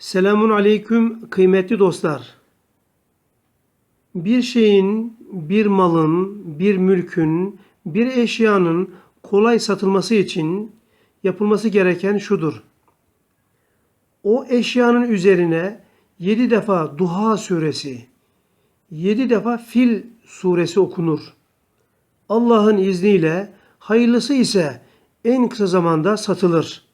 Selamun aleyküm kıymetli dostlar. Bir şeyin, bir malın, bir mülkün, bir eşyanın kolay satılması için yapılması gereken şudur. O eşyanın üzerine yedi defa Duha suresi, yedi defa Fil suresi okunur. Allah'ın izniyle hayırlısı ise en kısa zamanda satılır.''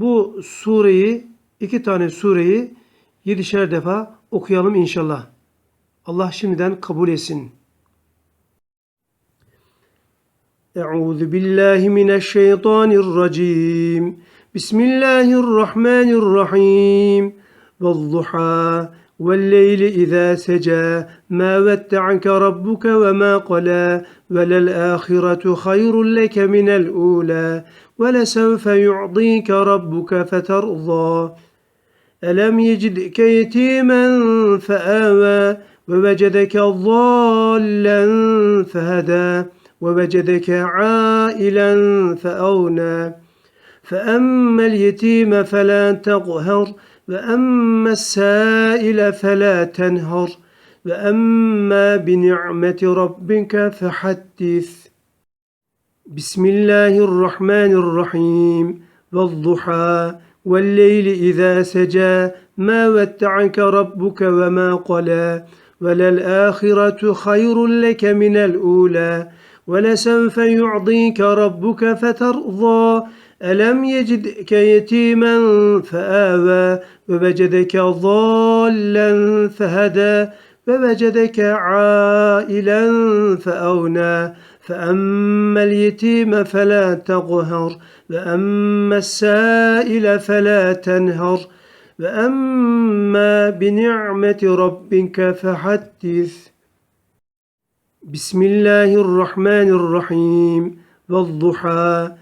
Bu sureyi, iki tane sureyi yedişer defa okuyalım inşallah. Allah şimdiden kabul etsin. Euzu billahi mineşşeytanirracim. Bismillahirrahmanirrahim. Vel-duha والليل إذا سجى ما ودعك ربك وما قلى وللآخرة خير لك من الأولى ولسوف يعطيك ربك فترضى. ألم يجدك يتيما فآوى ووجدك ضالا فهدى ووجدك عائلا فأغنى. فأما اليتيم فلا تقهر وأما السائل فلا تنهر وأما بنعمة ربك فحدث. بسم الله الرحمن الرحيم. والضحى والليل إذا سجى ما ودعك ربك وما قلى. وللآخرة خير لك من الأولى. ولسوف يعطيك ربك فترضى. ألم يجدك يتيما فآوى ووجدك ضالا فهدى ووجدك عائلا فأغنى فأما اليتيم فلا تقهر وأما السائل فلا تنهر وأما بنعمة ربك فحدث. بسم الله الرحمن الرحيم. والضحى.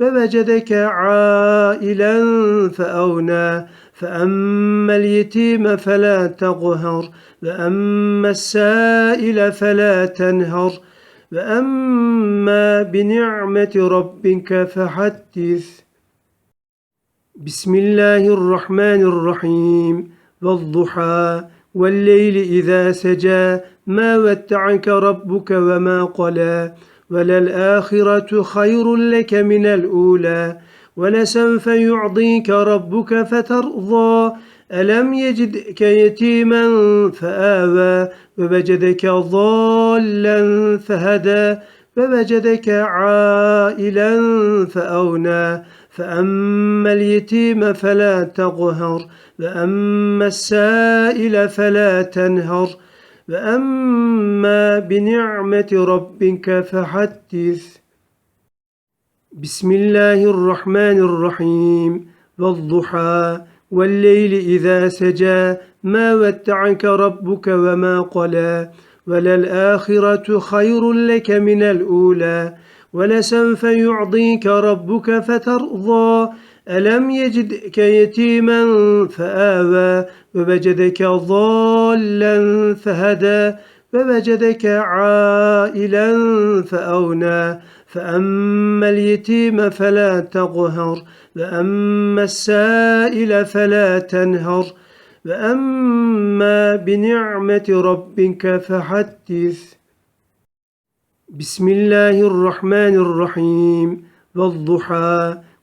ووجدك عائلا فأغنى فأما اليتيم فلا تقهر وأما السائل فلا تنهر وأما بنعمة ربك فحدث. بسم الله الرحمن الرحيم. والضحى والليل إذا سجى ما ودعك ربك وما قلى. وللآخرة خير لك من الأولى ولسوف يعطيك ربك فترضى. ألم يجدك يتيما فآوى ووجدك ضالا فهدى ووجدك عائلا فأغنى. فأما اليتيم فلا تقهر وأما السائل فلا تنهر. وأما بنعمة ربك فحدث بسم الله الرحمن الرحيم والضحى والليل إذا سجى ما ودعك ربك وما قلى وللآخرة خير لك من الأولى ولسوف يعطيك ربك فترضى ألم يجدك يتيما فآوى ووجدك ضالا فهدى ووجدك عائلا فأغنى فأما اليتيم فلا تقهر وأما السائل فلا تنهر وأما بنعمة ربك فحدث. بسم الله الرحمن الرحيم. والضحى.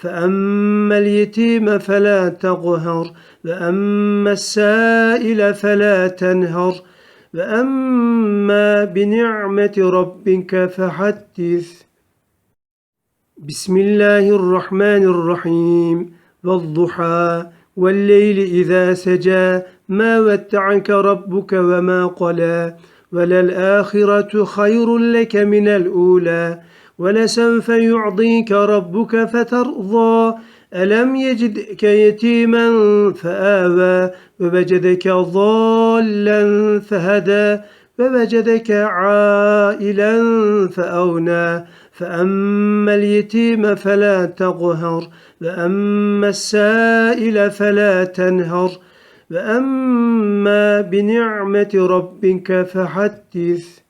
فأما اليتيم فلا تقهر وأما السائل فلا تنهر وأما بنعمة ربك فحدث. بسم الله الرحمن الرحيم. والضحى والليل إذا سجى ما ودعك ربك وما قلى. وللآخرة خير لك من الأولى. ولسوف يعطيك ربك فترضى. ألم يجدك يتيما فآوى ووجدك ضالا فهدى ووجدك عائلا فأونى فأما اليتيم فلا تقهر وأما السائل فلا تنهر. وأما بنعمة ربك فحدث.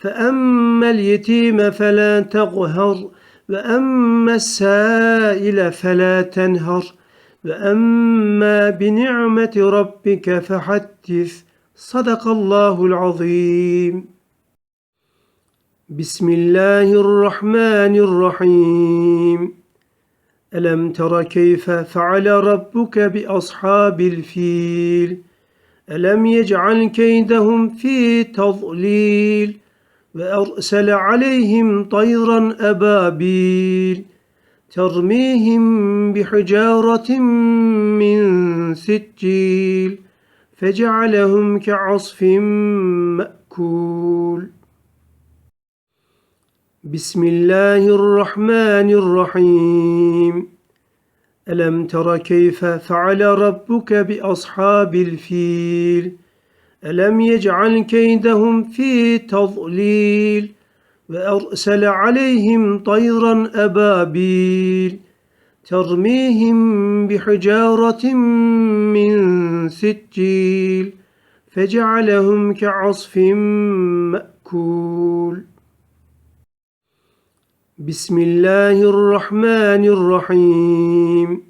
فأما اليتيم فلا تقهر وأما السائل فلا تنهر وأما بنعمة ربك فحدث. صدق الله العظيم. بسم الله الرحمن الرحيم. ألم تر كيف فعل ربك بأصحاب الفيل؟ ألم يجعل كيدهم في تضليل؟ وأرسل عليهم طيرا أبابيل ترميهم بحجارة من سجيل فجعلهم كعصف مأكول. بسم الله الرحمن الرحيم. ألم تر كيف فعل ربك بأصحاب الفيل؟ ألم يجعل كيدهم في تضليل وأرسل عليهم طيرا أبابيل ترميهم بحجارة من سجيل فجعلهم كعصف مأكول. بسم الله الرحمن الرحيم.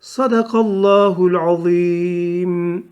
صدق الله العظيم.